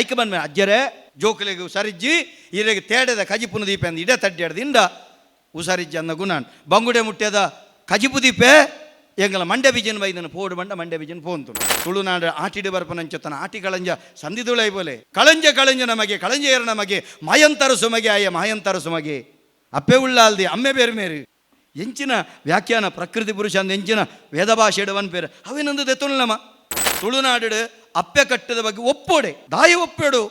ಐಕ ಬಂದ ಅಜ್ಜರೇ, ಜೋಕಲಿಗೆ ಉಸಾರಿಜ್ಜಿ ಇರೆಗೆ ತೇಡದ ಕಜಿಪುನ ದೀಪ ಅಂದ ಇಡ ತಡ್ಡಾಡ್ದಿಂದ ಉಸಾರಿಜ್ಜಿ ಅನ್ನ ಗುಣಾನ್ ಬಂಗುಡೆ ಮುಟ್ಟ್ಯದ ಕಜಿಪು ದೀಪೆ, ಎಂಗಲ ಮಂಡ್ಯ ಬಿಜನ್ ಬೈದನ, ಪೋಡು ಬಂಡ ಮಂಡ್ಯ ಬಿಜನ್ ಪೋಂತು ತುಳುನಾಡು ಆಟಿಡು ಬರ್ಪನಂಚತನ ಆಟಿ ಕಳಂಜ ಸಂದಿದುಳೈ ಬೋಲೆ. ಕಳಂಜ ಕಳಂಜ ನಮಗೆ ಕಳಂಜ ನಮಗೆ ಮಾಯಂತರ ಸುಮಗೆ ಆಯ ಮಾಯಂತರ ಸುಮಗೆ ಅಪ್ಪೆ ಉಳ್ಳಾಲ್ದಿ, ಅಮ್ಮೆ ಬೇರೆ ಮೇರಿ. ಎಂಚಿನ ವ್ಯಾಖ್ಯಾನ ಪ್ರಕೃತಿ ಪುರುಷ ಅಂದ ಎಂಚಿನ ವೇದ ಭಾಷೆ ಇಡವನ್ ಬೇರೆ ಅವೇನೊಂದು ತುಳುನಾಡು ಅಪ್ಪೆ ಕಟ್ಟದ ಬಗ್ಗೆ ಒಪ್ಪೋಡೆ ದಾಯಿ ಒಪ್ಪೇಡು.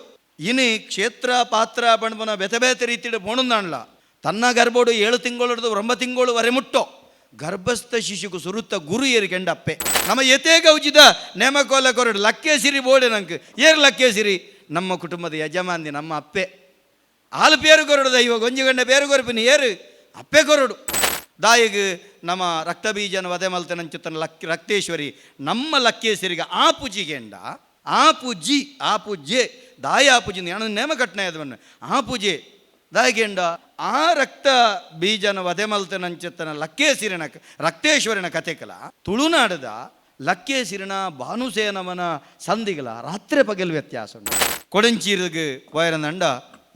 ಇನಿ ಕ್ಷೇತ್ರ, ಪಾತ್ರ ಬಣ್ಬನ ಬೆತೆ ಬೇತೆ ರೀತಿಡು ಬೋಣಂದಾಣ್ಲ ತನ್ನ ಗರ್ಭೋಡು ಏಳು ತಿಂಗಳು ಹಿಡಿದು ಒಂಬ ತಿಂಗಳು ವರೆ ಮುಟ್ಟೋ. ಗರ್ಭಸ್ಥ ಶಿಶುಕು ಸುರುತ್ತ ಗುರು ಏರಿ ಕೆಂಡಪ್ಪೆ. ನಮ್ಮ ಎತೇ ಗೌಜಿದ ನೇಮಕೋಲ ಕೊರಡು ಲಕ್ಕೆ ಸಿರಿ ಬೋಡೆ ನಂಗೆ ಏರು ಲಕ್ಕೆ ಸಿರಿ ನಮ್ಮ ಕುಟುಂಬದ ಯಜಮಾನಿ ನಮ್ಮ ಅಪ್ಪೆ. ಹಾಲು ಪೇರು ಕೊರಡು ದೈವ ಗೊಂಜಿಗಂಡ ಪೇರು ಕೊರಪಿನಿ, ಏರು. ಅಪ್ಪೆ ಕೊರಡು. ದಾಯಿಗೆ ನಮ್ಮ ರಕ್ತಬೀಜನ ವಧೆ ಮಲ್ತನಂಚುತ್ತನ ಲಕ್, ರಕ್ತೇಶ್ವರಿ, ನಮ್ಮ ಲಕ್ಕೇಶ್ವರಿಗೆ ಆ ಪೂಜಿಗೆಂಡ ಆ ಪೂಜಿ ಆ ಪೂಜೆ ದಾಯ ಆ ಪೂಜಿ ನಾನು ನೇಮ ಘಟನೆ ಅದನ್ನು ಆ ಪೂಜೆ ದಾಯಿಗೆಂಡ, ಆ ರಕ್ತ ಬೀಜನ ವದೆ ಮಲ್ತನಂಚುತ್ತನ ಲಕ್ಕೇಸಿರಿನ ರಕ್ತೇಶ್ವರಿನ ಕಥೆಕಲ, ತುಳುನಾಡದ ಲಕ್ಕೇಸಿರಿನ ಭಾನುಸೇನವನ ಸಂಧಿಗಳ ರಾತ್ರಿ ಪಗಲ್ ವ್ಯತ್ಯಾಸ ಕೊಡಂಚೀರಿಗೆ ವಯರನಂಡ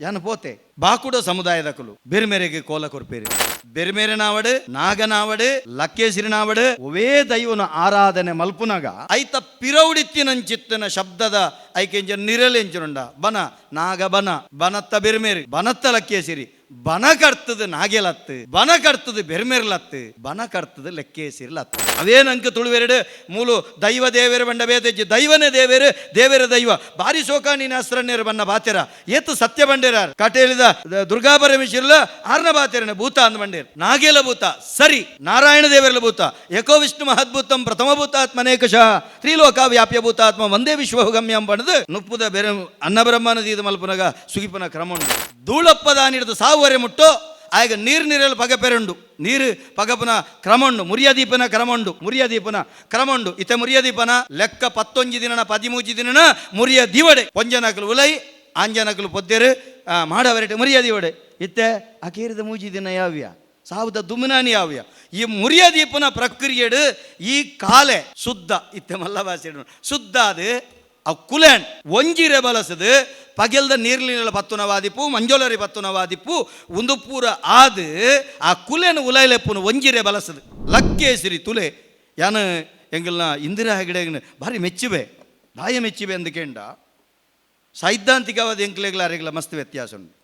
ಯಾನು ಪೋತೆ? ಬಾಕುಡ ಸಮುದಾಯದಕಲು ಬೇರೆ ಮೇರೆಗೆ ಕೋಲ ಕೊರ್ಪೇರಿ. ಬೇರೆ ನಾಗನಾವಡೆ ನಾವಡು ನಾಗನಾವಡು ಲಕ್ಕೇಸಿರಿನಾವಡು ಒವೇ ದೈವನ ಆರಾಧನೆ ಮಲ್ಪುನಗ ಐತ ಪಿರೌಡಿತ್ತಿನಂಚಿತ್ತನ ಶಬ್ದದ ಐಕೆಂಜ ನಿರಲೆಂಚುಂಡ ಬನ, ನಾಗ ಬನ, ಬನತ್ತ ಬೆರ್ಮೇರಿ, ಬನತ್ತ ಲಕ್ಕೇಸಿರಿ ಬನ ಕರ್ತದ ನಾಗೆಲತ್ತು, ಬನ ಕರ್ತದ ಬೆರ್ಮೇರ್ಲತ್ತು, ಬನ ಕರ್ತದ ಲೆಕ್ಕೇಸಿರ್ಲತ್ತು. ಅಂಕ ತುಳುವೆರಡು? ಮೂಲು ದೈವ ದೇವೇರು ಬಂಡ ಬೇದಜ್ಜಿ ದೈವನೇ ದೇವೇರು, ದೇವೇರ ದೈವ. ಬಾರಿ ಶೋಕ ನೀನು ಅಸ್ತ್ರಣ್ಯರು ಬಣ್ಣ ಬಾತೆರ ಏತು ಸತ್ಯ ಬಂಡೇರ ಕಟೇಲಿದ ದುರ್ಗಾ ಪರಮೇಶ್ವರಲ ಆರ್ನ ಬಾತೆರನ ಭೂತ ಅಂದ ಬಂಡೇರ್. ನಾಗೇಲ ಭೂತ, ಸರಿ. ನಾರಾಯಣ ದೇವರಲ ಭೂತ. ಏಕೋ ವಿಷ್ಣು ಮಹದ್ಭೂತಂ ಪ್ರಥಮ ಭೂತಾತ್ಮನೇಕಶಃ ತ್ರಿಲೋಕ ವ್ಯಾಪ್ಯ ಭೂತಾತ್ಮ ಒಂದೇ ವಿಶ್ವಹುಗಮ್ಯಂ ಬಣದು ನುಪ್ಪುದ ಬೆರ ಅನ್ನಬ್ರಹ್ಮನದೀದ ಮಲ್ಪನಗ ಸುಗಿಪನ ಕ್ರಮ ಧೂಳಪ್ಪದ ನೀಡಿದ ದಾನಿಡ್ದು ಮುಟ್ಟು, ಆಗ ನೀರು ನೀರಲ್ಲಿ ಪಗಪೆರುಂಡು ನೀರು ಪಗಪನ ಕ್ರಮಂಡು, ಮುರಿಯದೀಪನ ಕ್ರಮಂಡು ಮುರಿಯದೀಪನ ಕ್ರಮಂಡು. ಇತ ಮುರಿಯದೀಪನ ಲೆಕ್ಕ ಪತ್ತೊಂಜಿ ದಿನನ, ಪದಿಮೂಜಿ ದಿನನ ಮುರಿಯ ದಿವಡೆ. ಪೊಂಜನಕಲು ಉಲೈ, ಆಂಜನಕಲು ಪೊದ್ದೆರು ಮಾಡವರೆಟೆ ಮುರಿಯ ದಿವಡೆ. ಇತ್ತೆ ಅಕೀರದ ಮೂಜಿ ದಿನ ಯಾವ್ಯ? ಸಾವುದ ದುಮ್ನಾನಿ ಯಾವ್ಯ? ಈ ಮುರಿಯ ದೀಪನ ಪ್ರಕ್ರಿಯೆಡು ಈ ಕಾಲೆ ಶುದ್ಧ, ಇತ್ತೆ ಮಲ್ಲ ಶುದ್ಧ ಅದು ಅವು ಕುಲೆಣ್ ಒಂಜಿರೆ ಬಲಸದು ಪಗೆಲ್ದ ನೀರ್ಲಿನ ಪತ್ತುನವಾದಿಪ್ಪು ಮಂಜೋಲರಿ ಪತ್ತುನವಾದಿಪ್ಪು ಒಂದು ಪೂರ ಆದು ಆ ಕುಲೆನ ಉಲೈಲೆಪ್ಪುನ ಒಂಜಿರೆ ಬಲಸದು ಲಕ್ಕೇಸಿರಿ ತುಲೆ ಯಾನ ಎಂಗಲ್ನ ಇಂದಿರಾ ಹೆಗಡೆಗನ ಭಾರಿ ಮೆಚ್ಚಿವೆ ದಾಯ ಮೆಚ್ಚಿವೆ ಅಂದು ಕೇಂಡ ಸೈದ್ಧಾಂತಿಕವಾದ ಎಂಕ್ಲೆಗಳ ಅರೆಗಳ ಮಸ್ತ್ ವ್ಯತ್ಯಾಸ ಉಂಟು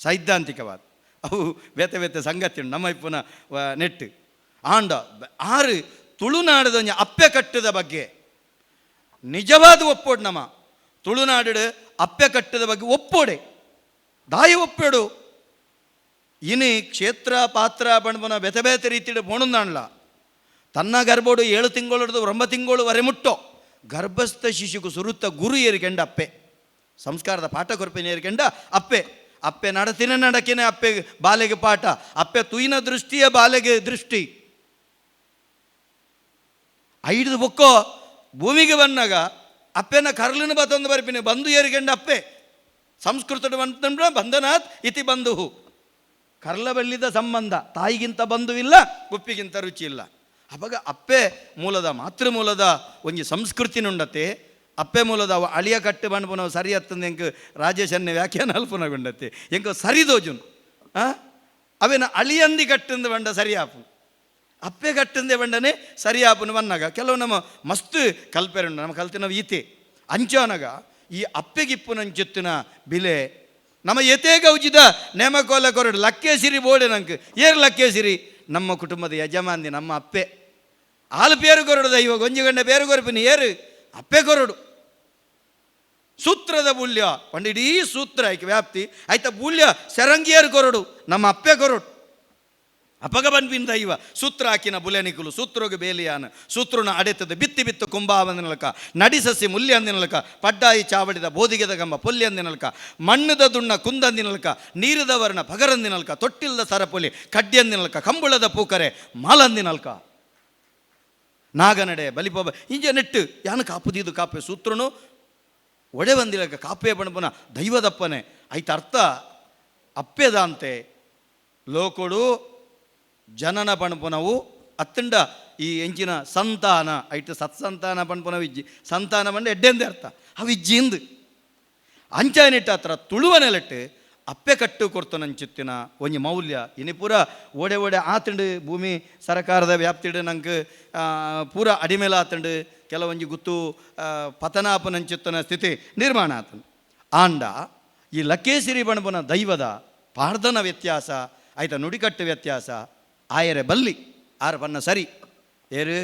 ಸೈದ್ಧಾಂತಿಕವಾದ ಅವು ಬೇತೆ ಬೇತೆ ಸಂಗತಿ ಉಂಟು ನಮ್ಮ ಇಪ್ಪುನ ವ- ನೆಟ್ಟು ಆಂಡ ಬ- ಆರು ತುಳುನಾಡದ ಒಂಜಿ ಅಪ್ಪೆ ಕಟ್ಟದ ಬಗ್ಗೆ ನಿಜವಾದ ಒಪ್ಪೋಡು ನಮ್ಮ. ತುಳುನಾಡು ಅಪ್ಪೆ ಕಟ್ಟದ ಬಗ್ಗೆ ಒಪ್ಪೋಡೆ. ದಾಯಿ ಒಪ್ಪೇಡು. ಇನಿ ಕ್ಷೇತ್ರ, ಪಾತ್ರ ಬಣ್ಬನ ಬೆತೆ ಬೇತೆ ರೀತಿಯ ಬೋಣಂದಾಣ್ಲ ತನ್ನ ಗರ್ಭೋಡು ಏಳು ತಿಂಗಳು ಹಿಡಿದು ಒಂಬ ತಿಂಗಳು ವರೆ ಮುಟ್ಟೋ. ಗರ್ಭಸ್ಥ ಶಿಶುಕು ಸುರುತ್ತ ಗುರು ಏರಿಕೆಂಡ ಅಪ್ಪೆ. ಸಂಸ್ಕಾರದ ಪಾಠ ಕೊರಪಿನ ಏರಿಕೆಂಡ ಅಪ್ಪೆ. ಅಪ್ಪೆ ನಡತಿನ ನಡಕಿನ ಅಪ್ಪೆ ಬಾಲೆಗೆ ಪಾಠ. ಅಪ್ಪೆ ತುಯಿನ ದೃಷ್ಟಿಯ ಬಾಲೆಗೆ ದೃಷ್ಟಿ. ಐದು ಬೊಕ್ಕೋ ಭೂಮಿಗೆ ಬಂದಾಗ ಅಪ್ಪೆನ ಕರ್ಲಿನ ಬತ್ತೊಂದು ಬರಿಪಿನಿ, ಬಂದು ಏರಿಕೆಂಡ ಅಪ್ಪೆ. ಸಂಸ್ಕೃತಡು ಬಂತಂದ್ರೆ ಬಂಧನಾಥ್ ಇತಿ ಬಂಧು ಕರ್ಲ ಬಳ್ಳಿದ ಸಂಬಂಧ, ತಾಯಿಗಿಂತ ಬಂಧುವಿಲ್ಲ ಉಪ್ಪಿಗಿಂತ ರುಚಿ ಇಲ್ಲ. ಅವಾಗ ಅಪ್ಪೆ ಮೂಲದ, ಮಾತೃ ಮೂಲದ ಒಂಜಿ ಸಂಸ್ಕೃತಿನುಂಡತೆ, ಅಪ್ಪೆ ಮೂಲದ ಅವ ಅಳಿಯ ಕಟ್ಟು ಬಣ್ಣ ನಾವು ಸರಿ ಹತ್ತಂದು ಎಂಕ್ ರಾಜೇಶನ್ನೇ ವ್ಯಾಖ್ಯಾನ ಅಲ್ಪನಗೊಂಡತೆ ಎಂಕ ಸರಿದೋಜುನ್ ಹಾಂ ಅವೇನ ಅಳಿಯಂದಿ ಕಟ್ಟಿಂದು ಬಂಡ ಸರಿಯಾಪು ಅಪ್ಪೆ ಕಟ್ಟಂದೆ ಬಂಡನೆ ಸರಿಯಾಪುನು ಬನ್ನಾಗ ಕೆಲವು ನಮ್ಮ ಮಸ್ತ್ ಕಲ್ಪೆರುಂಡು ನಮ್ಮ ಕಲ್ತಿನ ಈತೆ. ಅಂಚೋನಗ ಈ ಅಪ್ಪೆಗಿಪ್ಪುನಂಚಿತ್ತಿನ ಬಿಲೆ. ನಮ್ಮ ಎತೆಗ ಉಜಿದ ನೇಮಕೋಲ ಕೊರಡು ಲಕ್ಕೆ ಸಿರಿ ಬೋಡೆ ನಂಗೆ ಏರು ಲಕ್ಕೆ ಸಿರಿ ನಮ್ಮ ಕುಟುಂಬದ ಯಜಮಾನಿ ನಮ್ಮ ಅಪ್ಪೆ. ಹಾಲು ಪೇರು ಕೊರಡು ದೈವ ಗೊಂಜಿಗಂಡ ಪೇರು ಕೊರಪಿನಿ ಏರು ಅಪ್ಪೆ ಕೊರಡು ಸೂತ್ರದ ಬುಲ್ಯ, ಒಂದು ಇಡೀ ಸೂತ್ರ ಆಯ್ಕೆ ವ್ಯಾಪ್ತಿ. ಆಯ್ತಾ ಬುಲ್ಯ ಸೆರಂಗಿಯರು ಕೊರಡು ನಮ್ಮ ಅಪ್ಪೆ ಕೊರಡು ಅಪಗ ದೈವ ಸೂತ್ರ ಹಾಕಿನ ಬುಲೆನಿಕುಲು, ಸೂತ್ರೋಗ ಬೇಲಿಯಾನ. ಸೂತ್ರನ ಅಡೆತದ ಬಿತ್ತಿ ಬಿತ್ತು ಕುಂಭಾವಂದಿನಲಕ ನಡಿಸಸಿ ಮುಲ್ಯ ಅಂದಿನಲಕ. ಪಡ್ಡಾಯಿ ಚಾವಡಿದ ಬೋಧಿಗೆದ ಗಂಬ ಪೊಲ್ಯಂದಿನಲಕ ಮಣ್ಣುದ ದುಣ್ಣ ಕುಂದಂದಿನಲಕ ನೀರದ ವರ್ಣ ಪಗರಂದಿನಲ್ಕ ತೊಟ್ಟಿಲ್ದ ಸರಪುಲಿ ಕಡ್ಡಿಯಂದಿನಲ್ಕ ಕಂಬುಳದ ಪೂಕರೆ ಮಾಲಂದಿನಲ್ಕ ನಾಗನಡೆ ಬಲಿಪೋಬ. ಇಂಜ ನೆಟ್ಟು. ಯಾನು ಕಾಪುದಿದು ಕಾಪೆ ಸೂತ್ರನು ಒಡೆ ಬಂದಿಲಕ. ಕಾಪೆ ಬಣಪನ ದೈವದಪ್ಪನೆ. ಐತ ಅರ್ಥ. ಅಪ್ಪೆದಾಂತೆ. ಲೋಕೊಡು ಜನನ ಪಣಪುನವು ಅತ್ತಂಡ ಈ ಎಂಚಿನ ಸಂತಾನ ಐಟ್ ಸತ್ಸಂತಾನ ಪಣಪುನ ವಿಜ್ಜಿ ಸಂತಾನ ಬಂದು ಎಡ್ಡೆಂದೇ ಅರ್ಥ. ಅವಿಜ್ಜಿಂದು ಅಂಚಾನಿಟ್ಟ ಹತ್ರ ತುಳುವನೆಲೆಟ್ಟು ಅಪ್ಪೆ ಕಟ್ಟು ಕೊರ್ತನಂಚಿತ್ತಿನ ಒಂಜಿ ಮೌಲ್ಯ. ಇನಿ ಪೂರ ಓಡೆ ಓಡೆ ಆತಂಡು ಭೂಮಿ ಸರಕಾರದ ವ್ಯಾಪ್ತಿಡು ನಂಗೆ ಪೂರ ಅಡಿಮೇಲೆ ಆತಂಡು ಕೆಲವೊಂಜಿ ಗುತ್ತು ಪತನಾಪನಂಚಿತ್ತನ ಸ್ಥಿತಿ ನಿರ್ಮಾಣ ಆತನು. ಆಂಡ ಈ ಲಕ್ಕೇಸಿರಿ ಬಣಬನ ದೈವದ ಪಾರ್ಧನ ವ್ಯತ್ಯಾಸ ಆಯ್ತಾ ನುಡಿಕಟ್ಟು ವ್ಯತ್ಯಾಸ ಆಯರೆ ಬಲ್ಲಿ, ಆರು ಬಣ್ಣ ಸರಿ. ಏರು,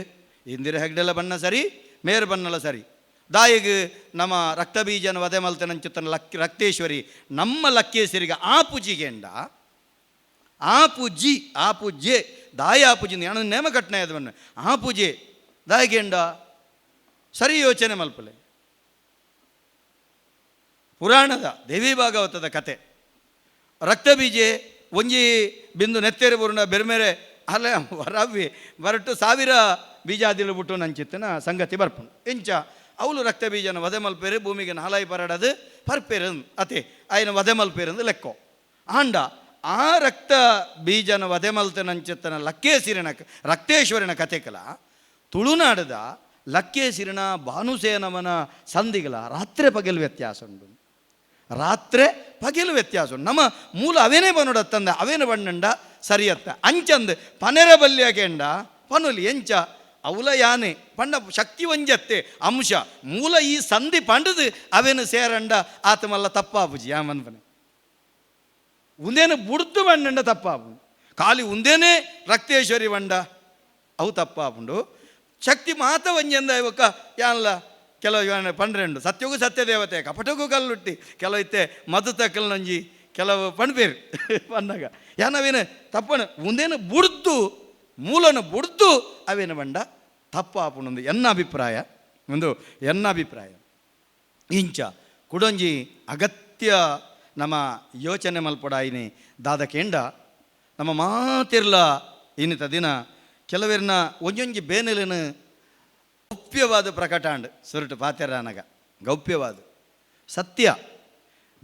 ಇಂದಿರ ಹೆಗ್ಡೆಲ್ಲ ಬಣ್ಣ ಸರಿ, ಮೇರು ಬಣ್ಣಲ ಸರಿ. ದಾಯಿಗೆ ನಮ್ಮ ರಕ್ತಬೀಜನ ವಧೆ ಮಲ್ತನಂಚುತ್ತನ ಲಕ್, ರಕ್ತೇಶ್ವರಿ, ನಮ್ಮ ಲಕ್ಕೇಶ್ವರಿಗೆ ಆ ಪೂಜಿಗೆಂಡ ಆ ಪೂಜಿ ಆ ಪೂಜೆ ದಾಯಿ ಆ ಪೂಜೆ ನಾನು ನೇಮ ಕಟ್ನೆ ಅದನ್ನು ಆ ಪೂಜೆ ದಾಯಿಗೆಂಡ, ಸರಿ ಯೋಚನೆ ಮಲ್ಪಲೆ. ಪುರಾಣದ ದೇವಿ ಭಾಗವತದ ಕತೆ. ರಕ್ತಬೀಜೆ ಒಂಜಿ ಬಿಂದು ನೆತ್ತೇರಿ ಬುರುಂಡ ಬೆರ್ಮೇರೆ ಅಲ್ಲ ವರವಿ ಬರಟ್ಟು ಸಾವಿರ ಬೀಜಾದಿಲು ಬಿಟ್ಟು ನಂಚಿತ್ತಿನ ಸಂಗತಿ ಬರ್ಪುಂಡು. ಇಂಚ ಅವಳು ರಕ್ತ ಬೀಜನ ವಧೆ ಮಲ್ಪೇರು ಭೂಮಿಗೆ ನಾಲಾಯಿ ಪರಡದು ಪರ್ಪೇರು ಅತೆ ಆಯ್ನ ವಧೆ ಮಲ್ಪೇರಂದು ಲೆಕ್ಕೋ. ಆಂಡ ಆ ರಕ್ತ ಬೀಜನ ವಧೆ ಮಲ್ತೆ ನಂಚಿತ್ತನ ಲಕ್ಕೇಸಿರಿನ ರಕ್ತೇಶ್ವರಿನ ಕತೆಕಲ ತುಳುನಾಡದ ಲಕ್ಕೇಸಿರಿನ ಭಾನುಸೇನವನ ಸಂಧಿಗಳ ರಾತ್ರಿ ಪಗಲು ವ್ಯತ್ಯಾಸ ಉಂಟು. ರಾತ್ರಿ ಪಗಿಲು ವ್ಯತ್ಯಾಸ. ನಮ್ಮ ಮೂಲ ಅವೇನೇ ಬನ್ನೊಡತ್ತಂದ ಅವೇನು ಬಣ್ಣಂಡ? ಸರಿಯತ್ತ. ಅಂಚಂದ್ ಪನೆರ ಬಲ್ಯಗೆಂಡ ಪನುಲಿ ಎಂಚ ಅವಲ ಯಾನೆ ಪಂಡ ಶಕ್ತಿ ಒಂಜತ್ತೆ, ಅಂಶ. ಮೂಲ ಈ ಸಂಧಿ ಪಂಡದು ಅವೇನು ಸೇರಂಡ? ಆತ ಮಲ್ಲ ತಪ್ಪಾಪುಜಿ ಆ ಮನ್ಪನೆ. ಉಂದೇನು ಬುಡ್ದು ಬಣ್ಣಂಡ ತಪ್ಪಾಪು ಖಾಲಿ ಉಂದೇನೆ ರಕ್ತೇಶ್ವರಿ ಬಂಡ, ಅವು ತಪ್ಪಾಪುಂಡು. ಶಕ್ತಿ ಮಾತ ಒಂಜಂದ ಇವಕ್ಕ, ಯಾನ್ಲ? ಕೆಲವು ಪಂಡ್ರೆಂಡು ಸತ್ಯಗೂ ಸತ್ಯ ದೇವತೆ ಕಪಟಗೂ ಕಲ್ಲುಟ್ಟಿ, ಕೆಲವು ಇತ್ತೆ ಮದು ತಕ್ಕಲ್ ನಂಜಿ, ಕೆಲವು ಪಣ್ಬೇರು ಪನ್ನಗ ಯಾನವೇನು ತಪ್ಪನ, ಮುಂದೇನು ಬುಡ್ದು, ಮೂಲನ ಬುಡ್ದು, ಅವೇನು ಬಂಡ? ತಪ್ಪಾಪುಂಡು ಎನ್ನ ಅಭಿಪ್ರಾಯ? ಒಂದು ಎನ್ನ ಅಭಿಪ್ರಾಯ. ಇಂಚ, ಕುಡೊಂಜಿ ಅಗತ್ಯ ನಮ್ಮ ಯೋಚನೆ ಮಲ್ಪಡಾಯಿನಿ. ದಾದ ಕೆಂಡ ನಮ್ಮ ಮಾತಿರ್ಲ, ಇನ್ನಿತ ದಿನ ಕೆಲವೆರ್ನ ಒಂಜೊಂಜಿ ಬೇನೆಲಿನ ಗೌಪ್ಯವಾದ ಪ್ರಕಟಾಂಡ್ ಸುರುಟು ನನಗ ಗೌಪ್ಯವಾದ. ಸತ್ಯ.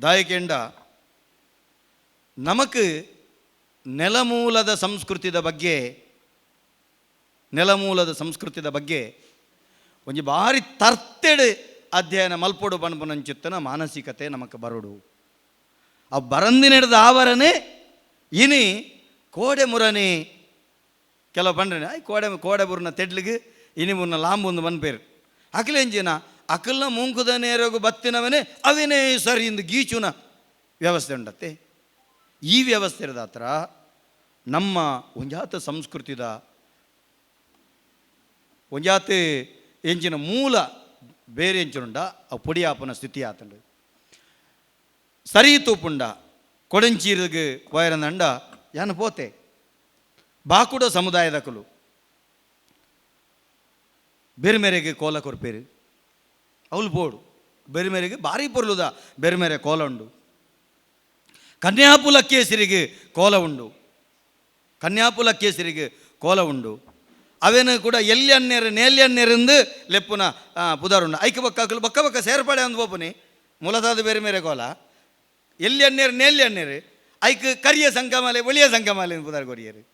ದಾಯಕೆಂಡ ನಮಕ್ ನೆಲಮೂಲದ ಸಂಸ್ಕೃತಿದ ಬಗ್ಗೆ, ನೆಲಮೂಲದ ಸಂಸ್ಕೃತಿದ ಬಗ್ಗೆ ಒಂಜಿ ಬಾರಿ ತರ್ತೆಡ್ ಅಧ್ಯಯನ ಮಲ್ಪೊಡು ಬಣ್ಪುನಂಚಿತ್ತನ ಮಾನಸಿಕತೆ ನಮಕ್ ಬರುಡು. ಆ ಬರಂದಿನಿಡ್ದ ಆವರನೆ ಇನಿ ಕೋಡೆ ಮುರನಿ ಕೆಲವು ಪಂಡ್ರೆ ಕೋಡೆ ಕೋಡೆ ಬುರ್ನ ತೆಡ್ಲಿಗೆ ಇನಿ ಮುರ್ನ ಲಾಂಬುಂದು ಮನ್ಪೇರು. ಅಕಲೆಂಜಿನ ಅಕಲ್ನ ಮುಂಕುದ ನೇರಗು ಬತ್ತಿನವನೇ ಅವಿನೇ ಸರಿ ಇಂದು ಗೀಚುನ ವ್ಯವಸ್ಥೆ ಉಂಡತ್ತೆ. ಈ ವ್ಯವಸ್ಥೆ ಇರದ ನಮ್ಮ ಒಂಜಾತ ಸಂಸ್ಕೃತಿದ ಒಂಜಾತ್ ಎಂಚಿನ ಮೂಲ ಬೇರೆ ಎಂಚಿನುಂಡ ಆ ಪೊಡಿಯಾಪನ ಸ್ಥಿತಿ ಆತಂಡು ಸರಿ ತೂಪುಂಡ ಕೊಡಂಚೀರಿಗೆ ವೈರನಂಡ ಯಾನು ಪೋತೆ ಬಾಕುಡ ಸಮುದಾಯದಕಲು ಬೇರೆ ಮೇರೆಗೆ ಕೋಲ ಕೊರ್ಪೇರಿ. ಅವಳು ಬೋಡು. ಬೇರೆ ಮೇರೆಗೆ ಭಾರಿ ಪೊರ್ಲುದ ಬೇರೆ ಮೇರೆ ಕೋಲ ಉಂಡು. ಕನ್ಯಾಪುಲ ಕೇಸರಿಗೆ ಕೋಲ ಉಂಡು. ಕನ್ಯಾಪುಲ ಕೇಸರಿಗೆ ಕೋಲ ಉಂಡು. ಅವೇನು ಕೂಡ ಎಲ್ಲಿ ಅನ್ನೇರು ನೇಲಿ ಅನ್ನೇರಿಂದು ಲೆಪ್ಪುನ ಪುದಾರುಂಡು ಐಕ ಬಕ್ಕಾಕಲು ಬಕ್ಕ ಬಕ್ಕ ಸೇರ್ಪಡೆ ಅಂದ್ ಬೋಪುನಿ ಮೂಲತಾದ ಬೇರೆ ಮೇರೆ ಕೋಲ. ಎಲ್ಲಿ ಅನ್ನೇರು ನೇಲಿ ಅನ್ನೇರಿ ಐಕ್ ಕರಿಯ ಸಂಕಮಾಲೆ, ಒಳಿಯ ಸಂಕಮಾಲೆ ಪುದಾರ್ ಕೊರಿಯರು.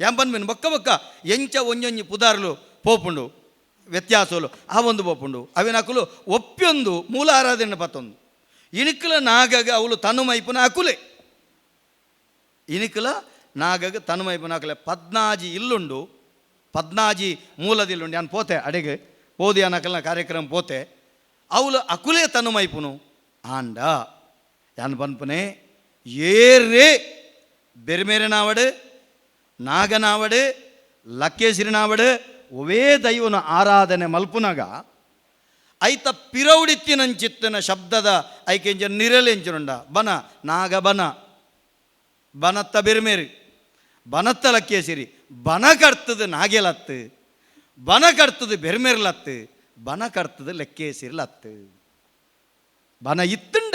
ಯಾಂಪನ್ ಬೊಕ್ಕ ಬೊಕ್ಕ ಎಂಚ ಒಂಜೊಂಜಿ ಪುದಾರ್ಲು ಪೋಪುಂಡು. ವ್ಯತ್ಯಾಸಲು ಆ ಒಂದು ಪೋಪುಂಡು ಅವಿನಕುಲು ಒಪ್ಪ್ಯೊಂದು ಮೂಲ ಆರಾಧನೆ ಪತ್ತೊಂದು. ಇಣಿಕಲ ನಾಗಗ ಅವಳು ತನು ಮೈಪುನ ಅಕುಲೆ. ಇಣಿಕಲ ನಾಗಗ ತನು ಮೈಪುನ ಪದ್ನಾಜಿ ಇಲ್ಲುಂಡು. ಪದ್ನಾಜಿ ಮೂಲದಿಲ್ಲುಂಡು. ನಾನು ಪೋತೆ ಅಡೆಗೆ. ಓದಿ ಕಾರ್ಯಕ್ರಮ ಪೋತೆ. ಅವಳು ಅಕುಲೆ ತನು ಮೈಪುನು. ಆಂಡ. ಯಾನ್ ಬನ್ಪುನೆ ಏರೇ ಬೆರಿಮೇರೆ ನಾವಡೆ. ನಾಗನಾವಡೆ. ನಾಗನಾವಡು ಲಕ್ಕೇಸಿರಿನಾವಡು ಒವೇ ದೈವನ ಆರಾಧನೆ ಮಲ್ಪುನಗ, ಐತ ಪಿರೌಡಿತ್ತಿನಂಚಿತ್ತಿನ ಶಬ್ದದ ಐಕೆಂಜ ನಿರಲೆಂಚುಂಡ ಬನ, ನಾಗ ಬನ, ಬನತ್ತ ಬಿರ್ಮೇರಿ, ಬನತ್ತ ಲಕ್ಕೇಸಿರಿ, ಬನ ಕರ್ತದ ನಾಗೆಲತ್ತು, ಬನ ಕರ್ತದ ಬೆರ್ಮೇರ್ಲತ್ತು, ಬನ ಕರ್ತದ ಲೆಕ್ಕೇಸಿರ್ಲತ್ತು. ಬನ ಇತ್ತುಂಡ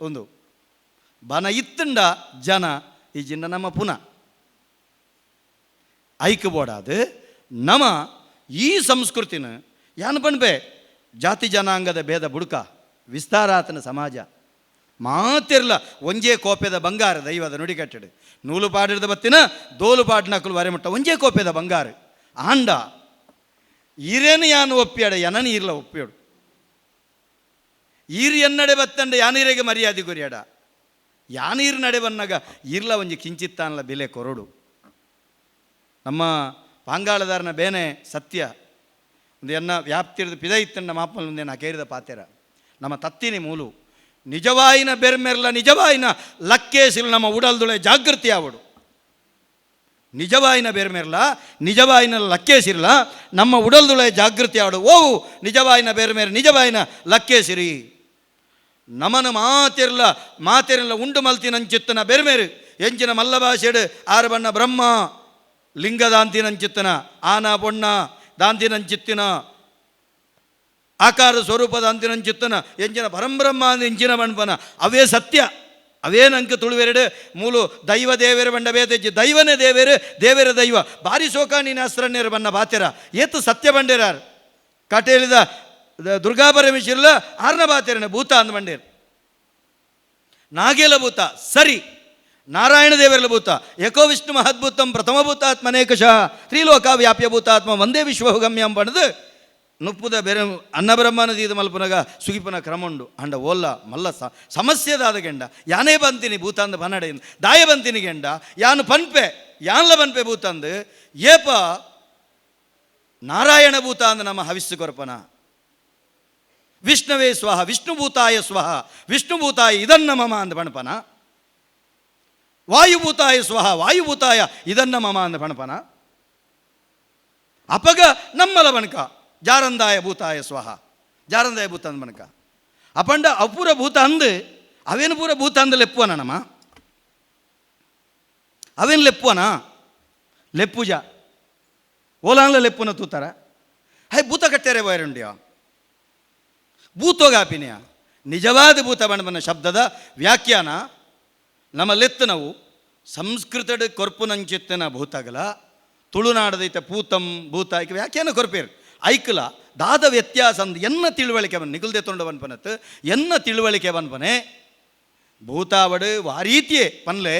ಒಂದು, ಬನ ಇತ್ತುಂಡ ಜನ ಈ ಜಿನ್ನ ನಮ್ಮ ಪುನಃ. ಐಕ್ಯ ಬೋಡಾದು ನಮ ಈ ಸಂಸ್ಕೃತಿನ ಯಾನ್ ಪಣ್ಬೆ ಜಾತಿ ಜನಾಂಗದ ಭೇದ ಬುಡುಕ, ವಿಸ್ತಾರಾತನ ಸಮಾಜ. ಮಾತಿರ್ಲ, ಒಂಜೇ ಕೋಪೆದ ಬಂಗಾರ, ದೈವದ ನುಡಿಕಟ್ಟಡು ನೂಲು ಪಾಡಿದ ಬತ್ತಿನ, ದೋಲು ಪಾಡಿನಕುಲು ವರೆ ಮುಟ್ಟ, ಒಂಜೇ ಕೋಪೆದ ಬಂಗಾರ. ಆಂಡ, ಈರೇನು ಯಾನು ಒಪ್ಪಿಯಾಡ ಯನನ ಇರ್ಲ ಒಪ್ಪಿಯೋಡು. ಈರು ಎನ್ನಡೆ ಬತ್ತಂಡ ಯಾನೀರಿಗೆ ಮರ್ಯಾದೆ ಗುರಿಯಾಡ. ಯಾನೀರು ನಡೆ ಬನ್ನಾಗ ಇರ್ಲ ಒಂಜಿ ಕಿಂಚಿತ್ತಾನ್ಲ ಬೆಲೆ ಕೊರಡು. ನಮ್ಮ ಪಾಂಗಾಳದಾರನ ಬೇನೆ ಸತ್ಯ. ಒಂದು ಎನ್ನ ವ್ಯಾಪ್ತಿರದ ಪಿದ ಇತ್ತಂಡ ಮಾಪಲ್ ಮುಂದೆ ನಾ ಕೇರಿದ ಪಾತೆರ ನಮ್ಮ ತತ್ತಿನಿ ಮೂಲು, ನಿಜವಾಯಿನ ಬೆರ್ಮೆರ್ಲ, ನಿಜವಾಯಿನ ಲಕ್ಕೇಸಿಲ್ ನಮ್ಮ ಉಡಲ್ದುಳೆ ಜಾಗೃತಿ ಆವಡು ನಿಜವಾಯಿನ ಬೇರ್ಮೆರ್ಲ, ನಿಜವಾಯಿನ ಲಕ್ಕೇಸಿರ್ಲ, ನಮ್ಮ ಉಡಲ್ದುಳೆ ಜಾಗೃತಿ ಆಡು ಓವು ನಿಜವಾಯಿನ ಬೇರ್ಮೇರ್, ನಿಜವಾಯಿನ ಲಕ್ಕೇಸಿರಿ. ನಮನ ಮಾತಿರ್ಲ ಮಾತಿರಲ್ಲ ಉಂಡು ಮಲ್ತಿನಂಚಿತ್ತನ ಬೆರ್ಮೇರು. ಎಂಚಿನ ಮಲ್ಲಭಾಷೆಡು ಆರು ಬಣ್ಣ ಬ್ರಹ್ಮ. ಲಿಂಗ ದಾಂತಿನಂಚಿತ್ತನ ಆನ, ಬೊಣ್ಣ, ದಾಂತಿನಂಚಿತ್ತಿನ, ಆಕಾರ ಸ್ವರೂಪದ ಅಂತಿನಂಚಿತ್ತನ ಎಂಜಿನ ಪರಂಬ್ರಹ್ಮ ಅಂದ ಎಂಚಿನ ಬಣ್ಪನ ಅವೇ ಸತ್ಯ. ಅವೇ ನಂಗೆ ತುಳುವೆರಡು. ಮೂಲು ದೈವ, ದೇವೇರ, ಬಂಡ ಬೇತೆಜ್ಜಿ ದೈವನೇ ದೇವೇರು, ದೇವೇರ ದೈವ. ಬಾರಿ ಅಸ್ತ್ರಣ್ಯರು ಬಣ್ಣ ಬಾತೆರ ಏತು ಸತ್ಯ ಬಂಡೇರಾರು. ಕಟೇಲಿದ ದುರ್ಗಾ ಪರಮೇಶ್ವರಲ ಆರ್ನ ಬಾತಿರನ ಭೂತ ಅಂದ್ ಬಂಡೇರು. ನಾಗೇಲ ಭೂತ. ಸರಿ. ನಾರಾಯಣ ದೇವರಲ್ಲಿ ಭೂತ. ಏಕೋ ವಿಷ್ಣು ಮಹದ್ಭೂತಂ ಪ್ರಥಮ ಭೂತಾತ್ಮನೇಕಶಃ. ತ್ರಿಲೋಕ ವ್ಯಾಪ್ಯ ಭೂತಾತ್ಮ ಒಂದೇ ವಿಶ್ವಗಮ್ಯಂ ಅಂಬಣದು ನುಪ್ಪುದ ಬೇರೆ ಅನ್ನಬ್ರಹ್ಮನದೀದ ಮಲ್ಪನಗ ಸುಗಿಪನ ಕ್ರಮಂಡು. ಅಂಡ ಓಲ್ಲ ಮಲ್ಲ ಸಮಸ್ಯೆದಾದ ಗೆಂಡ. ಯಾನೇ ಬಂತೀನಿ ಭೂತಾಂದ ಬನ್ನಡೆಯಿಂದ. ದಾಯ ಬಂತೀನಿ ಗೆಂಡ. ಯಾನು ಪನ್ಪೆ, ಯಾನ್ಲ ಪನ್ಪೆ ಭೂತಾಂದ. ಏಪ, ನಾರಾಯಣ ಭೂತ ಅಂದ ನಮ್ಮ ಹವಿಸ್ಸು ಕೊರಪನ. ವಿಷ್ಣುವೇ ಸ್ವಹ ವಿಷ್ಣುಭೂತಾಯ ಸ್ವಹ. ವಿಷ್ಣುಭೂತಾಯ ಇದನ್ನ ಮಮ ಅಂದ ಪಣಪನ ವಾಯುಭೂತಾಯ ಸ್ವಹ, ವಾಯುಭೂತಾಯ, ಇದನ್ನ ಮಮ ಅಂದ ಪಣಪನ. ಅಪಗ ನಮ್ಮಲ ಬಣಕ, ಜಾರಂದಾಯ ಭೂತಾಯ ಸ್ವಹ, ಜಾರಂದಾಯ ಭೂತ ಅಂದ ಬಣಕ. ಅಪಂಡ ಅಪೂರ ಭೂತ ಅಂದು, ಅವೇನು ಪೂರ ಭೂತ ಅಂದ ಲೆಪ್ಪುವನ ನಮ್ಮ? ಅವೇನು ಲೆಪ್ಪುವನ? ಲೆಪ್ಪುಜ. ಓಲಾಂಗ್ಲ ಲೆಪ್ಪುನ ತೂತಾರ. ಹೈ, ಭೂತ ಕಟ್ಟ್ಯಾರೆ ವೈರುಂಡ್ಯ ಭೂತೋಗಾಪಿನಿಯ. ನಿಜವಾದ ಭೂತ ಬಣ್ಣ ಶಬ್ದದ ವ್ಯಾಖ್ಯಾನ. ನಮ್ಮಲ್ಲೆತ್ತು ನಾವು. ಸಂಸ್ಕೃತದ ಕೊರ್ಪುನಂಚಿತ್ತಿನ ಭೂತಗಲ, ತುಳುನಾಡದೈತೆ ಪೂತಂ ಭೂತ ಐಕ ವ್ಯಾಖ್ಯಾನ ಕೊರ್ಪೇರು? ಐಕಲ, ದಾದ ವ್ಯತ್ಯಾಸ ಅಂದ್ ಎನ್ನ ತಿಳುವಳಿಕೆ ಬನ್ ನಿಗುಲ್ದೆ ತೊಂಡ ಬನ್ಪನತ್ ಎನ್ನ ತಿಳುವಳಿಕೆ ಬನ್ಪನೆ ಭೂತಾವಡು ವಾರೀತಿಯೇ ಪನ್ಲೆ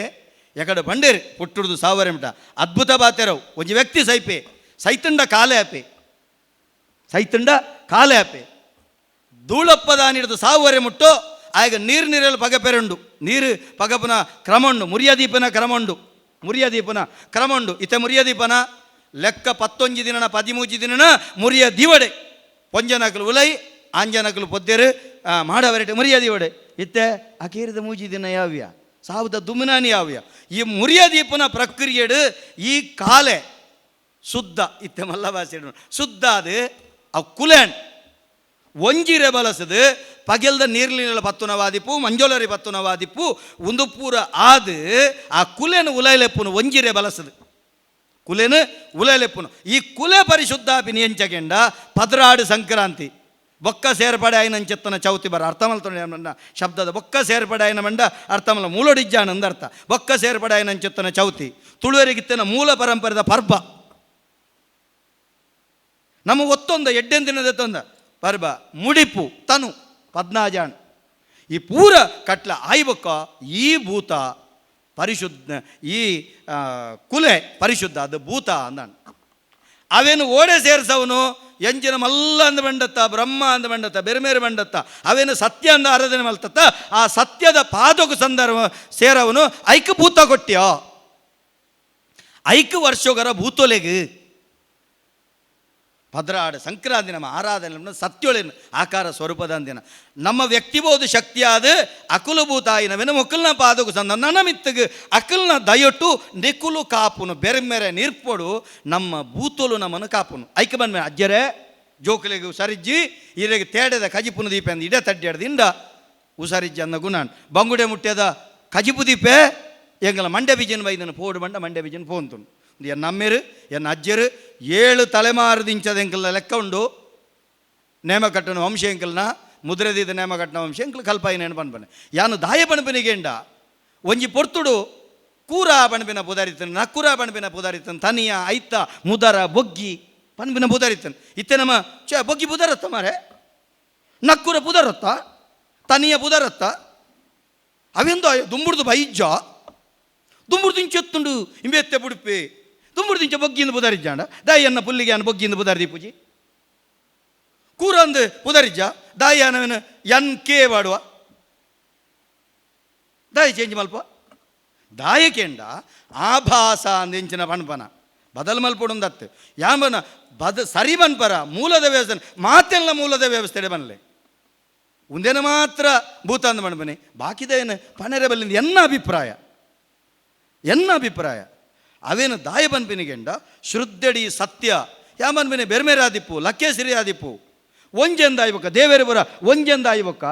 ಎಕಡೆ ಬಂಡೇರು ಪುಟ್ಟುಡ್ದು ಸಾವರೆಮಟ ಅದ್ಭುತ ಬಾತೆರವು ಒಂಜಿ ವ್ಯಕ್ತಿ ಸೈಪೆ, ಸೈತಂಡ ಕಾಲೆ ಆಪೆ, ಸೈತಂಡ ಕಾಲೆ ಆಪೆ. ಧೂಳಪ್ಪದಾನಿಡ್ದು ಸಾವರೆ ಮುಟ್ಟು ಆಗ ನೀರು ನೀರಲ್ಲಿ ಪಗ ಪೆರಂಡು. ನೀರು ಪಗಪುನ ಕ್ರಮಂಡು. ಮುರಿಯದೀಪನ ಕ್ರಮಂಡು. ಮುರಿಯದೀಪನ ಕ್ರಮಂಡು. ಇತ್ತೆ ಮುರಿಯದೀಪನ ಲೆಕ್ಕ ಪತ್ತೊಂಜಿ ದಿನನ, ಪದಿಮೂಜಿ ದಿನನ ಮುರಿಯ ದಿವಡೆ. ಪೊಂಜನಕಲು ಉಲೈ, ಆಂಜನಕಲು ಪೊದ್ದೆರು ಮಾಡವರೆಟೆ ಮುರಿಯ ದಿವಡೆ. ಇತ್ತೆ ಅಕೀರದ ಮೂಜಿ ದಿನ ಯಾವ್ಯ? ಸಾವುದ ದುಮ್ನಾನಿ ಯಾವ್ಯ? ಈ ಮುರಿಯ ದೀಪನ ಪ್ರಕ್ರಿಯೆಡು ಈ ಕಾಲೆ ಶುದ್ಧ, ಇತ್ತೆ ಮಲ್ಲ ಶುದ್ಧ ಅದು ಅವು ಒಂಜಿರೆ ಬಲಸದು ಪಗೆಲ್ದ ನೀರ್ಲಿನ ಪತ್ತುನವಾದಿಪ್ಪು ಮಂಜೋಲರಿ ಪತ್ತುನವಾದಿಪ್ಪು ಒಂದು ಪೂರ ಆದ ಆ ಕುಲೆನ ಉಲೈಲೆಪ್ಪುನು ಒಂಜಿರೆ ಬಲಸದು. ಕುಲೆನು ಉಲೈಲೆಪ್ಪುನು. ಈ ಕುಲೆ ಪರಿಶುದ್ಧಾಪಿ ನಿಯಂಚಗೆಂಡ ಪದ್ರಾಡು ಸಂಕ್ರಾಂತಿ. ಬೊಕ್ಕ ಸೇರ್ಪಡೆ ಆಯ್ನಂಚೆತ್ತನ ಚೌತಿ ಬರ. ಅರ್ಥಮಲ್ತೊಂಡ ಶಬ್ದದ. ಬೊಕ್ಕ ಸೇರ್ಪಡೆ ಆಯ್ನ ಮಂಡ ಅರ್ಥಮಲ್ಲ. ಮೂಲೊಡಿಜ್ಜಾನಂದ ಅರ್ಥ. ಬೊಕ್ಕ ಸೇರ್ಪಡೆ ಆಯ್ನಂಚೆತ್ತನ ಚೌತಿ. ತುಳುವರಿಗಿತ್ತನ ಮೂಲ ಪರಂಪರೆದ ಪರ್ಬ. ನಮಗೊತ್ತೊಂದ ಒತ್ತೊಂದ ತೊಂದ. ಪರ್ಬ, ಮುಡಿಪು, ತನು. ಪದ್ನಾಜಾಣ್ ಈ ಪೂರ ಕಟ್ಲ ಆಯ್ಬಕ್ಕ ಈ ಭೂತ ಪರಿಶುದ್ಧ, ಈ ಕುಲೆ ಪರಿಶುದ್ಧ ಅದು ಭೂತ ಅಂದಾಣ ಅವೇನು ಓಡೆ ಸೇರಿಸವನು, ಎಂಜಿನ ಮಲ್ಲ ಅಂದ ಬಂಡತ್ತ, ಬ್ರಹ್ಮ ಅಂದ ಬಂಡತ್ತ ಬೇರೆ ಬೇರೆ ಬಂಡತ್ತ, ಅವೇನು ಸತ್ಯ ಅಂದ ಆರಾಧನೆ ಮಲ್ತತ್ತ ಆ ಸತ್ಯದ ಪಾದಕ ಸಂದರ್ಭ ಸೇರವನು ಐಕ್ಯ ಭೂತ ಕೊಟ್ಟಿಯೋ? ಐಕ್ಯ ವರ್ಷೋಗರ ಭೂತೊಲೆಗು. ಭದ್ರಾಡ ಸಂಕ್ರಾಂತಿ ನಮ್ಮ ಆರಾಧನೆ ಸತ್ಯೊಳಿನ ಆಕಾರ ಸ್ವರೂಪದ ದಿನ ನಮ್ಮ ವ್ಯಕ್ತಿಬೋಧ ಶಕ್ತಿಯಾದ ಅಕುಲಭೂತಾಯಿನವೆನ ಮೊಕ್ಕಲ್ನ ಪಾದಕು ಸಂದ ನನ್ನ ಮಿತ್ತಗೆ ಅಕಲ್ನ ದಯಟು ನಿಕುಲು ಕಾಪುನು ಬೆರೆ ಮೇರೆ ನಿರ್ಪೊಡು ನಮ್ಮ ಭೂತೋಲು ನಮ್ಮನ್ನು ಕಾಪುನು. ಐಕ ಬಂದ ಅಜ್ಜರೆ, ಜೋಕಲಿಗೆ ಉಸರಿಜ್ಜಿ ಇರೆಗೆ ತೇಡದ ಕಜಿಪುನ ದೀಪ ಅಂದ ಇಡ ತಡ್ಡಾಡ್ದಿಂದ ಉಸರಿಜ್ಜಿ ಅಂದ ಗುಣಾನ್. ಬಂಗುಡೆ ಮುಟ್ಟ್ಯದ ಕಜಿಪು ದೀಪೆ, ಎಂಗಲ ಮಂಡ್ಯ ಬಿಜನ್ ಬೈದನು ಪೋಡು ಬಂಡ ಮಂಡ್ಯ ಬಿಜನ್ ಪೋಂತುಂಡು ಎನ್ನ ಅಮ್ಮೇರು ಎನ್ನ ಅಜ್ಜರು, ಏಳು ತಲೆಮಾರದಿಂಚದ ಎಂಕಲ್ನ ಲೆಕ್ಕ ಉಂಡು ನೇಮ ಕಟ್ಟನ ವಂಶ ಎಂಕಲ್ನ ಮುದ್ರದಿದ ನೇಮಕಟ್ಟನ ವಂಶ ಎಂಕಲ್ ಕಲ್ಪಾಯಿ ನೆನ ಪನ್ಪನೆ ಯಾನು ದಾಯ ಪಣಪನಿಗೆಂಡ ಒಂಜಿ ಪೊರ್ತುಡು, ಕೂರ ಪಣಪಿನ ಪುದಾರಿತನ್, ನಕ್ಕೂರ ಪಣಪಿನ ಪುದಾರಿತನ್, ತನಿಯ, ಐತ, ಮುದರ, ಬೊಗ್ಗಿ ಪಣಪಿನ ಪುದಾರಿತನ್. ಇತ್ತೆ ನಮ್ಮ ಚ ಬೊಗ್ಗಿ ಬುದರತ್ತ ಮಾರೆ? ನಕ್ಕೂರ ಪುದರತ್ತ? ತನಿಯ ಪುದರತ್ತ? ಅವೆಂದು ದುಂಬುಡ್ದು ಬೈಜ್ಜ? ದುಂಬುಡ್ದು ಇಂಚೆತ್ತುಂಡು ಇಂಬೆತ್ತೆ ಬುಡುಪೆ ಬುದಾರಿಜ್ಜಾಂಡ ದಾಯಿಯನ್ನ ಪುಲ್ಲಿಗೆ ಅನ್ನ ಬೊಗ್ಗಿಂದ ಬುದಾರಿ ಪೂಜಿ. ಕೂರಂದು ಪುದರಿಜ್ಜ ದಾಯಿ ದಾಯಿಯನ್ನ ಎನ್ ಕೆ ಬಾಡುವ. ದಾಯಿ ಚೇಂಜ್ ಮಲ್ಪ ದಾಯಕೆಂಡ ಆಭಾಸ ಅಂದೆಂಚಿನ ಪಣಪನ. ಬದಲು ಮಲ್ಪೊಡುಂದತ್ತು. ಯಾಂಬನ ಬದ ಸರಿ ಬನ್ಪರ ಮೂಲದ ವ್ಯವಸ್ಥೆ, ಮಾತೆಲ್ಲ ಮೂಲದ ವ್ಯವಸ್ಥೆ ಬನ್ಲೆ. ಉಂದೇನ ಮಾತ್ರ ಭೂತಾಂದ ಅಂದ ಮಣ್ಬನೆ ಬಾಕಿದ ಏನು? ಪಣರ ಬಲ್ಲಿಂದ ಎನ್ನ ಅಭಿಪ್ರಾಯ? ಎನ್ನ ಅಭಿಪ್ರಾಯ? ಅವೇನು ದಾಯ ಬನ್ಪಿನಿಗೆಂಡ ಶ್ರುದ್ಧಡಿ ಸತ್ಯ. ಯಾಮನ್ಬಿನಿ ಬೇರೆ ಬೇರೆ ಆದಿಪ್ಪು ಲಕ್ಕೇಸಿರಿ ಆದಿಪ್ಪು ಒಂಜೆಂದ ಆಯ್ಬಕ್ಕ ದೇವೇರಿ ಬರ ಒಂಜೆಂದ ಆಯ್ಬಕ್ಕ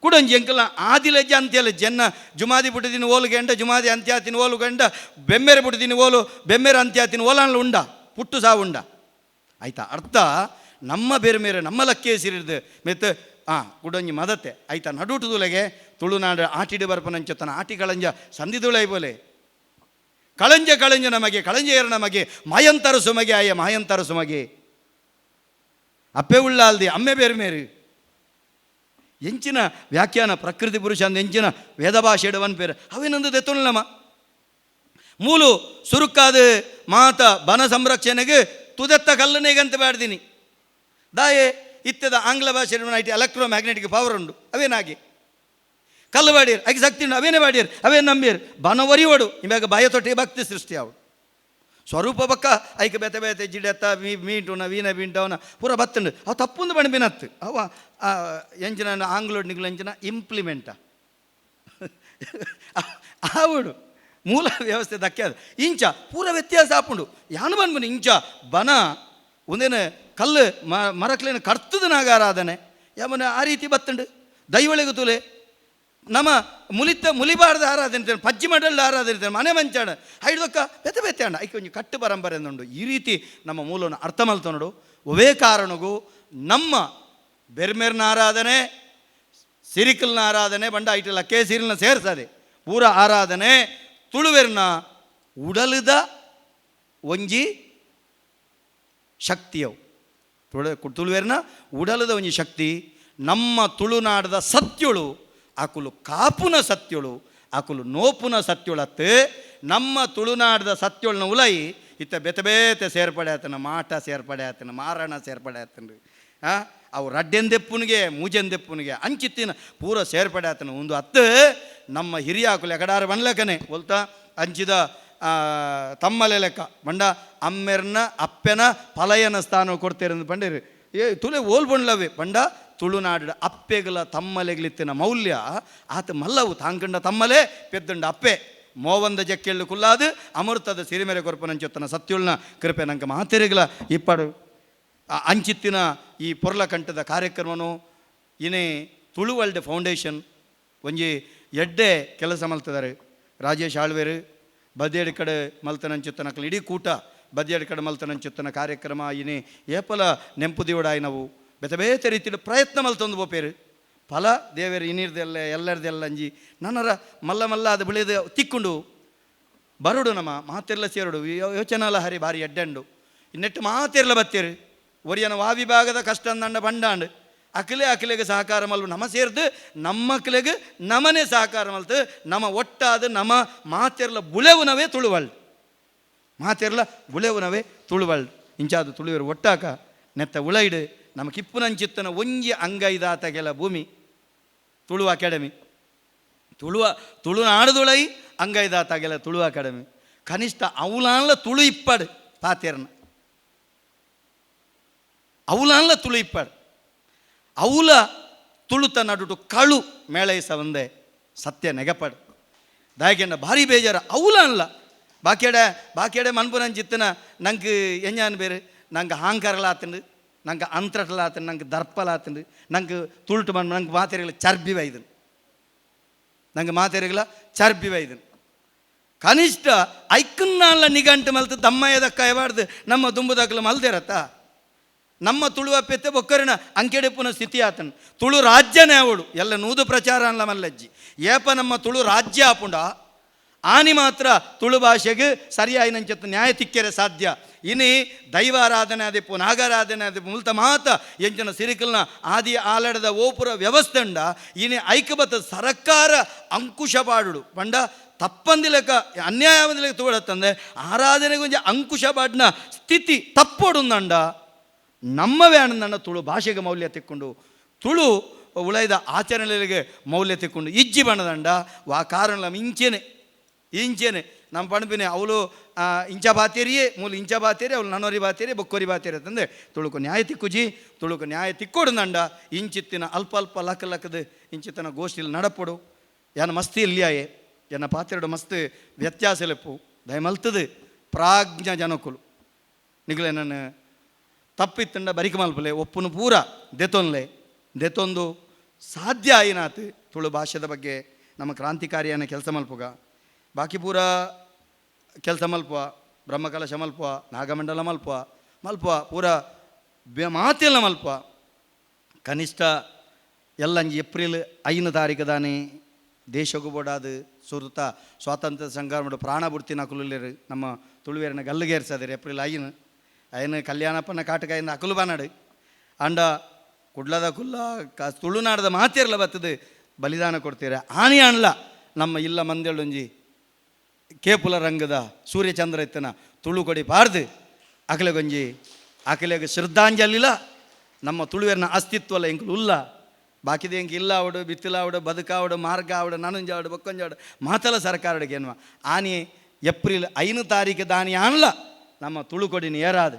ಕುಡೊಂಜಿ ಎಂಕಲ ಆದಿಲಜ್ಜ ಅಂತ್ಯಲ್ಲ ಜನ್ನ, ಜುಮಾದಿ ಬುಟ್ಟಿದಿನ ಓಲು ಗಂಡ, ಜುಮಾದಿ ಅಂತ್ಯಾತಿನ ಓಲು ಗಂಡ, ಬೆಮ್ಮೆರೆ ಬುಟ್ಟಿದಿನ ಓಲು, ಬೆಮ್ಮೆರೆ ಅಂತ್ಯಾತಿನ ಓಲಾನ್ಲ ಉಂಡ, ಪುಟ್ಟು ಸಾ ಉಂಡ. ಆಯ್ತಾ, ಅರ್ಥ? ನಮ್ಮ ಬೇರೆ ನಮ್ಮ ಲಕ್ಕೇಸಿರಿದ್ದು ಮೆತ್ತ, ಆ, ಕುಡೊಂಜಿ ಮದತೆ ಆಯ್ತಾ, ನಡುಟುದುಲೆಗೆ ತುಳುನಾಡು ಆಟಿಡಿ ಬರ್ಪನಂಚತನ ಆಟಿ ಕಳಂಜ ಸಂದಿದುಳೈ ಬೋಲೆ. ಕಳಂಜ ಕಳಂಜ ನಮಗೆ ಕಳಂಜೇರ ನಮಗೆ, ಮಾಯಂತರ ಸುಮಗೆ, ಆಯ ಮಾಯಂತರ ಸುಮಗೆ. ಅಪ್ಪೆ ಉಳ್ಳಾಲ್ದಿ ಅಮ್ಮೆ ಬೇರೆ ಮೇರು. ಎಂಚಿನ ವ್ಯಾಖ್ಯಾನ, ಪ್ರಕೃತಿ ಪುರುಷ ಅಂದ ಎಂಚಿನ ವೇದ ಭಾಷೆ ಇಡವನ್ ಪೇರು ಅವೇನೊಂದು ದೆತ್ತುಳ್ಳಮ್ಮ ಮೂಲು ಸುರುಕಾದ ಮಾತ ಬನ ಸಂರಕ್ಷಣೆಗೆ ತುದೆತ್ತ ಕಲ್ಲನೆಗಂತ ಬ್ಯಾಡ್ದೀನಿ ದಾಯೆ ಇತ್ತದ ಆಂಗ್ಲ ಭಾಷೆ ಐಟಿ ಎಲೆಕ್ಟ್ರೋ ಮ್ಯಾಗ್ನೆಟಿಕ್ ಪವರ್ ಉಂಡು. ಅವೇನಾಗಿ? ಕಲ್ಲು ಬಾಡೀರ್ ಆಕೆ ಶಕ್ತಿ ಅವೇನೇ ಬಾಡೀರ್ ಅವೇನು ನಂಬೀರ್ ಬನ ಒರಿಯೋಡು ಇವಾಗ ಭಯ ತೊಟ್ಟಿ ಭಕ್ತಿ ಸೃಷ್ಟಿ ಅವು ಸ್ವರೂಪ ಬಕ್ಕ ಐಕೆ ಬೆತೆ ಬೆತೆ ಜಿಡೆತ್ತ ಮೀ ಮೀಟುನ ವೀನ ಬೀಂಟವನ ಪೂರ ಬತ್ತಂಡು. ಅವು ತಪ್ಪೊಂದು ಬಣ್ಬಿನತ್ತು ಅವ ಆ, ಎಂಚಿನ ಆಂಗ್ಲೋಡ್ ನಿಗ್ಲು ಎಂಜಿನ ಇಂಪ್ಲಿಮೆಂಟ ಆವಡು. ಮೂಲ ವ್ಯವಸ್ಥೆ ದಕ್ಕೆ ಇಂಚ ಪೂರ ವ್ಯತ್ಯಾಸ ಆಪುಂಡು. ಯಾನು ಬಂದ್ಬನು ಇಂಚ ಬನ ಒಂದೇನು ಕಲ್ಲು ಮರಕ್ಲೇನು ಕರ್ತದ ನಾಗಾರಾಧನೆ ಯಾವನ ಆ ರೀತಿ ಬತ್ತಂಡು. ದೈವಳಿಗೆ ತುಲೆ ನಮ್ಮ ಮುಲಿತ ಮುಲಿಬಾರ್ದ ಆರಾಧನೆ ಪಜ್ಜಿ ಮಡಲ್ ಆರಾಧನೆ ಮನೆ ಮಂಚಾಣ ಐದೊಕ್ಕ ಬೆತ್ತ ಅಣ್ಣ. ಐಕೆ ಒಂದು ಕಟ್ಟು ಪರಂಪರೆ ಎಂದುಂಡು ಈ ರೀತಿ ನಮ್ಮ ಮೂಲವನ್ನು ಅರ್ಥ ಮಲ್ತೊನಡು ಒವೇ ಕಾರಣಗೂ ನಮ್ಮ ಬೆರ್ಮೆರ್ನ ಆರಾಧನೆ, ಸಿರಿಕಲ್ನ ಆರಾಧನೆ, ಬಂಡ ಐಟಲ್ಲ ಕೆ ಸಿರಿಲ್ನ ಸೇರ್ಸದೆ. ಪೂರ ಆರಾಧನೆ, ತುಳುವೆರ್ನ ಉಡಲದ ಒಂಜಿ ಶಕ್ತಿಯವು ತುಳು ತುಳುವೆರ್ನ ಉಡಲದ ಒಂಜಿ ಶಕ್ತಿ, ನಮ್ಮ ತುಳುನಾಡದ ಸತ್ಯಳು ಆಕುಲು ಕಾಪುನ ಸತ್ಯಳು ಆಕುಲು ನೋಪುನ ಸತ್ಯೊಳತ್ತು ನಮ್ಮ ತುಳುನಾಡದ ಸತ್ಯೊಳನ ಉಲೈ ಇತ್ತ ಬೆತಬೇತೆ ಸೇರ್ಪಡೆ ಆತನ ಮಾಟ ಸೇರ್ಪಡೆ ಆತನ ಮಾರಣ ಸೇರ್ಪಡೆ ಆತನ್ರಿ ಹಾಂ ಅವು ರಡ್ಡೆಂದೆಪ್ಪುನಿಗೆ ಮೂಜೆಂದೆಪ್ಪುನಿಗೆ, ಅಂಚಿತ್ತಿನ ಪೂರ ಸೇರ್ಪಡೆ ಆತನ ಒಂದು ಹತ್ತು ನಮ್ಮ ಹಿರಿಯ ಆಕುಲು ಎಕಡಾರ ಬನ್ಲಕನೆ ಒಲ್ತ ಅಂಚಿದ ತಮ್ಮಲೆ ಲೆಕ್ಕ. ಬಂಡ ಅಮ್ಮೆರ್ನ, ಅಪ್ಪೆನ, ಪಲಯನ ಸ್ಥಾನ ಕೊಡ್ತೇರಂದು ಬಂಡಿರಿ ಏ, ತುಲೆ ಓಲ್ ಬಂಡ್ಲವೆ ಬಂಡ ತುಳುನಾಡ ಅಪ್ಪೆಗಳ ತಮ್ಮಲೆಗ್ಲಿತ್ತಿನ ಮೌಲ್ಯ ಆತ ಮಲ್ಲವು, ತಾಂಕಂಡ ತಮ್ಮಲೆ, ಪೆದ್ದಂಡ ಅಪ್ಪೆ. ಮೋವಂದ ಜಕ್ಕೆಳ್ಳು ಕುಲ್ಲಾದು ಅಮೃತದ ಸಿರಿಮೆರೆ ಕೊರ್ಪನಂಚೊತ್ತನ ಸತ್ಯುಳ್ನ ಕೃಪೆ ನಂಗೆ ಮಾತೆರೆಗಳ ಇಪ್ಪಡು ಅಂಚಿತ್ತಿನ ಈ ಪೊರ್ಲ ಕಂಠದ ಕಾರ್ಯಕ್ರಮನು ಇನೇ ತುಳುವಲ್ಡ್ ಫೌಂಡೇಶನ್ ಒಂಜಿ ಎಡ್ಡೆ ಕೆಲಸ ಮಲ್ತಿದ್ದಾರೆ ರಾಜೇಶ್ ಆಳ್ವೇರು, ಬದಿಯಡಿ ಕಡೆ ಮಲ್ತನಂಚುತ್ತನಕಲ್ ಇಡೀ ಕೂಟ ಬದಿಯಡಿ ಕಡೆ ಮಲ್ತನಂಚುತ್ತನ ಕಾರ್ಯಕ್ರಮ ಇನಿ ಏಪಲ ನಾವು ಬೇತೆ ಬೇತೆ ರೀತಿಯಲ್ಲಿ ಪ್ರಯತ್ನ ಮಲ್ತೊಂದು ಬೋಪೇರು ಫಲ ದೇವರು ಇನ್ನಿರ್ದೆಲ್ಲ, ಎಲ್ಲರದೆಲ್ಲ ಅಂಜಿ, ನನ್ನರ ಮಲ್ಲ ಮಲ್ಲ ಅದು ಬೆಳೆದು ತಿಕ್ಕೊಂಡು. ಬರುಡು ನಮ್ಮ, ಮಾತೆಲ್ಲ ಸೇರುಡು. ಯೋಚನಾಲ ಹರಿ ಭಾರಿ ಎಡ್ಡಂಡು. ಇನ್ನೆಟ್ಟು ಮಾತೆರ್ಲ ಬತ್ತೇರು. ಒರಿಯನ ವಾವಿಭಾಗದ ಕಷ್ಟ ಅಂದಂಡ ಬಂಡಾಂಡು. ಅಕಲೆ ಅಕಲೆಗೆ ಸಹಕಾರ ಮಲ್ಲು ನಮ್ಮ ಸೇರ್ದು, ನಮ್ಮ ಅಕಲೆಗೆ ನಮನೆ ಸಹಕಾರ ಮಲ್ತು, ನಮ್ಮ ಒಟ್ಟಾದ ನಮ್ಮ ಮಾತೆರ್ಲ ಬುಳೆವುನವೇ ತುಳುವಳ್. ಮಾತೆರ್ಲ ಬುಳೆವುನವೇ ತುಳುವಳ್. ಇಂಚಾದು ತುಳುವರು ಒಟ್ಟಾಕ, ನೆತ್ತ ಉಳೈಡು ನಮ್ಮ ಕಿಪ್ಪುನಂಚಿತ್ತನ ಒಂಜಿ ಅಂಗೈದಾತಗೆಲ ಭೂಮಿ. ತುಳು ಅಕಾಡೆಮಿ ತುಳುವ ತುಳುನಾಡುದುಳೈ ಅಂಗೈದಾತಾಗೆಲ್ಲ ತುಳು ಅಕಾಡೆಮಿ ಕನಿಷ್ಠ ಅವಲಾನ್ಲ ತುಳು ಇಪ್ಪಡು ಪಾತೇರ್ನ ಅವಲಾನ್ಲ ತುಳು ಇಪ್ಪಡು. ಅವಲ ತುಳುತ ನಡುಟು ಕಳು ಮೇಳೈಸ ಒಂದೇ ಸತ್ಯ ನೆಗಪಡು. ದಾಯಕೆಂಡ ಭಾರಿ ಬೇಜಾರ. ಅವಲ ಅಲ್ಲ ಬಾಕಿಯಡೆ ಬಾಕಿಯಡೆ ಮನ್ಪುನಂಚಿತ್ತನ ನಂಗೆ ಎಂಜಾನ್ ಬೇರೆ, ನಂಗೆ ಹಾಂಕರಲಾತಂಡು ನಂಗೆ ಅಂತರಲಾತಂಡು ನಂಗೆ ದರ್ಪಲಾತಂಡು ನಂಗೆ ತುಳುಟು ಮನ್ ನಂಗೆ ಮಾತೆರೆಗಳ ಚರ್ಬಿ ವೈದನು ನಂಗೆ ಮಾತೆರೆಗಳ ಚರ್ಬಿ ವೈದನು ಕನಿಷ್ಠ ಐಕನ್ನಾಳ ನಿಗಂಟು ಮಲ್ತು ದಮ್ಮಯ್ಯದ ಕೈವಾಡ್ದು ನಮ್ಮ ದುಂಬುದಾಗಲು ಮಲ್ದಿರತ್ತ? ನಮ್ಮ ತುಳುವ ಪೆತ್ತೆ ಬೊಕ್ಕರಿನ ಅಂಕೆಡೆಪ್ಪುನ ಸ್ಥಿತಿ ಆತನು ತುಳು ರಾಜ್ಯನೇ ಅವಳು. ಎಲ್ಲ ನೂದು ಪ್ರಚಾರ ಅಲ್ಲ ಮಲ್ಲಜ್ಜಿ. ಏಪ ನಮ್ಮ ತುಳು ರಾಜ್ಯ ಆಪುಂಡ, ಆನಿ ಮಾತ್ರ ತುಳು ಭಾಷೆಗೆ ಸರಿಯಾಗಿ ನಂಚತ್ತು ನ್ಯಾಯ ತಿಕ್ಕೆರೆ ಸಾಧ್ಯ. ಇನಿ ದೈವಾರಾಧನೆ ಅದಿಪ್ಪು ನಾಗಾರಾಧನೆ ಅದಿಪ್ಪು ಮುಲ್ತ ಮಾತ ಎಂಚಿನ ಸಿರಿಕಲ್ನ ಆದಿ ಆಲಡದ ಓಪುರ ವ್ಯವಸ್ಥೆ ಉಂಡ ಇನಿ ಐಕಬತ್ತ ಸರ್ಕಾರ ಅಂಕುಶ ಪಾಡುಡು ಪಂಡ ತಪ್ಪಂದಿಲಕ, ಅನ್ಯಾಯವಂದಿಲಕ ತೋಡತ್ತಂದೆ ಆರಾಧನೆಗೊಂಜಿ ಅಂಕುಶ ಪಾಡ್ನ ಸ್ಥಿತಿ ತಪ್ಪೊಡುಂದಂಡ ನಮ್ಮವೇ ನನ್ನ ತುಳು ಭಾಷೆಗೆ ಮೌಲ್ಯ ತಿಕ್ಕೊಂಡು. ತುಳು ಉಳೈದ ಆಚರಣೆಗಳಿಗೆ ಮೌಲ್ಯ ತಿಕ್ಕೊಂಡು. ಇಜ್ಜಿ ಬಣ್ಣದಂಡ. ವಾ ಕಾರಣ ಇಂಚೆನೆ ಇಂಚೆನೆ ನಮ್ಮ ಪಣಪಿನೇ ಅವಳು ಇಂಚ ಬಾತೇರಿಯೇ, ಮೂಲು ಇಂಚ ಬಾತೇರಿ ಅವಳು ನನ್ನೋರಿ ಬಾತೇರಿ ಬೊಕ್ಕೋರಿ ಬಾತೇರಿ ಅಂತಂದೆ ತುಳುಕು ನ್ಯಾಯ ತಿಕ್ಕುಜಿ, ತುಳುಕು ನ್ಯಾಯ ತಿಕ್ಕೊಡುಂದಂಡ ಇಂಚಿತ್ತಿನ ಅಲ್ಪ ಅಲ್ಪ ಲಕ್ಕ ಲಕ್ಕದ ಇಂಚಿತ್ತನ ಗೋಷ್ಠಿಲಿ ನಡಪಡು. ಯಾನ ಮಸ್ತಿ ಇಲ್ಲಿಯಾಯೆ ಜನ ಪಾತ್ರೆಡು ಮಸ್ತ್ ವ್ಯತ್ಯಾಸ ಲೆಪ್ಪು ದಯಮಲ್ತದ ಪ್ರಾಜ್ಞ ಜನಕುಲು. ನಿಗಲೆ ನನ್ನ ತಪ್ಪಿತ್ತಂಡ ಬರಿಕೆ ಮಲ್ಪಲೆ, ಒಪ್ಪುನು ಪೂರ ದೆತೊನ್ಲೆ. ದೆತೊಂದು ಸಾಧ್ಯ ಆಯಿನಾತ್ ತುಳು ಭಾಷೆದ ಬಗ್ಗೆ ನಮ್ಮ ಕ್ರಾಂತಿಕಾರಿಯನ್ನು ಕೆಲಸ ಮಲ್ಪುಗ. ಬಾಕಿ ಪೂರ ಕೆಲಸ ಮಲ್ಪುವ, ಬ್ರಹ್ಮಕಲಶ ಮಲ್ಪುವ, ನಾಗಮಂಡಲ ಮಲ್ಪುವ ಮಲ್ಪುವ, ಪೂರ ಬೆ ಮಾತೆಲ್ಲ ಮಲ್ಪುವ. ಕನಿಷ್ಠ ಎಲ್ಲಂಜಿ ಏಪ್ರಿಲ್ ಐನ ತಾರೀಕು ದಾನೆ ದೇಶಗೂ ಬೋಡಾದು ಸುರುತ ಸ್ವಾತಂತ್ರ್ಯ ಸಂಗ್ರಾಮದ ಪ್ರಾಣ ಬುಡ್ತಿನ ಕುಲುಲೇರು ನಮ್ಮ ತುಳುವೇರಿನ ಗಲ್ಲಿಗೇರ್ಸದಿರು ಏಪ್ರಿಲ್ ಐನು ಐನು ಕಲ್ಯಾಣಪ್ಪನ ಕಾಟಕಾಯಿಂದ ಅಕುಲು ಬಾನಾಡು. ಅಂಡ ಕುಡ್ಲದ ಕುಲ್ಲ, ಕ ತುಳುನಾಡದ ಮಾತೇರ್ಲ ಬತ್ತದು ಬಲಿದಾನ ಕೊಡ್ತೀರ. ಆನಿ ಅಣ್ಲ ನಮ್ಮ ಇಲ್ಲ ಮಂದೆಳೊಂಜಿ ಕೇಪುಲ ರಂಗದ ಸೂರ್ಯಚಂದ್ರ ಇತ್ತನ ತುಳು ಕೊಡಿ ಪಾರ್ದು ಅಕಲೆಗೊಂಜಿ ಅಕಲೆಗೆ ಶ್ರದ್ಧಾಂಜಲಿಲ, ನಮ್ಮ ತುಳುವೆರನ ಅಸ್ತಿತ್ವ ಅಲ್ಲ ಎಂಕುಲು ಉಲ್ಲ. ಬಾಕಿದೆ ಹೆಂಗೆ ಇಲ್ಲ ಅವಡು ಬಿತ್ತಿಲಾವಡು ಬದುಕಾವಡು ಮಾರ್ಗ ಆವಡು ನನಂಜಾವಡು ಬೊಕ್ಕೊಂಜಾವಡು ಮಾತಲ್ಲ ಸರ್ಕಾರಡಿಗೆ ಎನ್ನುವ ಆನಿ ಏಪ್ರಿಲ್ ಐನು ತಾರೀಕು ದಾನಿ ಆನ್ಲ ನಮ್ಮ ತುಳು ಕೊಡಿನ ಏರಾದು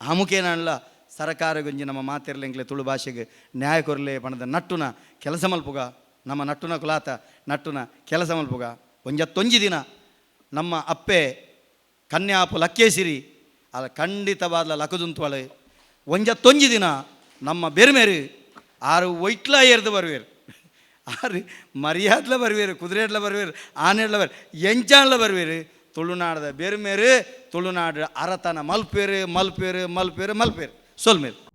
ಆಮುಖೇನ ಅನ್ಲ ಸರ್ಕಾರ ಗೊಂಜಿ ನಮ್ಮ ಮಾತಿರ್ಲಿಂಗ್ಲೆ ತುಳು ಭಾಷೆಗೆ ನ್ಯಾಯ ಕೊರಲೆ ಪಣದ ನಟ್ಟುನ ಕೆಲಸ ಮಲ್ಪುಗ, ನಮ್ಮ ನಟ್ಟುನ ಕುಲಾತ ನಟ್ಟುನ ಕೆಲಸ ಮಲ್ಪುಗ. ಒಂಜತ್ತೊಂಜಿ ದಿನ ನಮ್ಮ ಅಪ್ಪೆ ಕನ್ಯಾಪು ಲಕ್ಕೇಸಿರಿ ಅಲ್ಲ ಖಂಡಿತವಾದ ಲಕದುಂತ್ವಳೆ ಒಂಜತ್ತೊಂಜಿ ದಿನ ನಮ್ಮ ಬೆರ್ಮೇರು ಆರು ಒಯ್ಟ್ಲ ಏರ್ದು ಬರುವೇರು ಆರು ಮರ್ಯಾದ್ಲ ಬರುವೇರು ಕುದುರೆಡ್ಲ ಬರುವೇರು ಆನೆಡ್ಲ ಬರ್ ಎಂಚಾನ್ಲ ಬರುವೇರು ತುಳುನಾಡದ ಬೆರ್ಮೇರು ತುಳುನಾಡು ಅರತನ ಮಲ್ಪೇರು ಮಲ್ಪೇರು ಮಲ್ಪೇರು ಮಲ್ಪೇರು ಸೊಲ್ಮೇರು